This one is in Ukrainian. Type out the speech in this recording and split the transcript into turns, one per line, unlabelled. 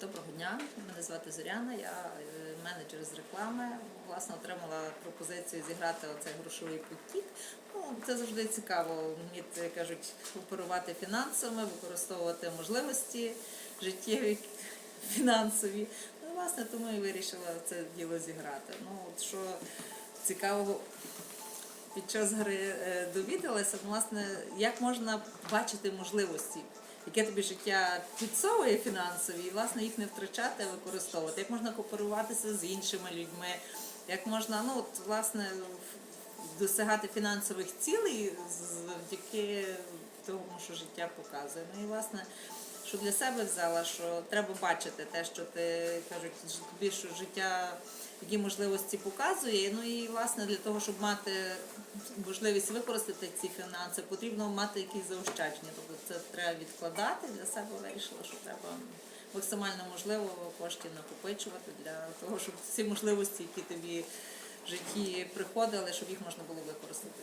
Доброго дня, мене звати Зоряна, я е, менеджер з реклами. Власне, отримала пропозицію зіграти оцей грошовий потік. Ну, це завжди цікаво. Вміти кажуть, оперувати фінансами, використовувати можливості життєві фінансові. Ну, власне, тому і вирішила це діло зіграти. Ну, от що цікавого під час гри е, довідалася, власне, як можна бачити можливості, яке тобі життя підсовує фінансові, і власне їх не втрачати, а використовувати, як можна кооперуватися з іншими людьми, як можна, ну от власне досягати фінансових цілей завдяки тому, що життя показує. Ну і власне. Що для себе взяла, що треба бачити те, що ти кажуть, що життя які можливості показує. Ну і власне для того, щоб мати можливість використати ці фінанси, потрібно мати якісь заощадження. Тобто це треба відкладати. Для себе вирішила, що треба максимально можливо коштів накопичувати для того, щоб всі можливості, які тобі в житті приходили, щоб їх можна було використати.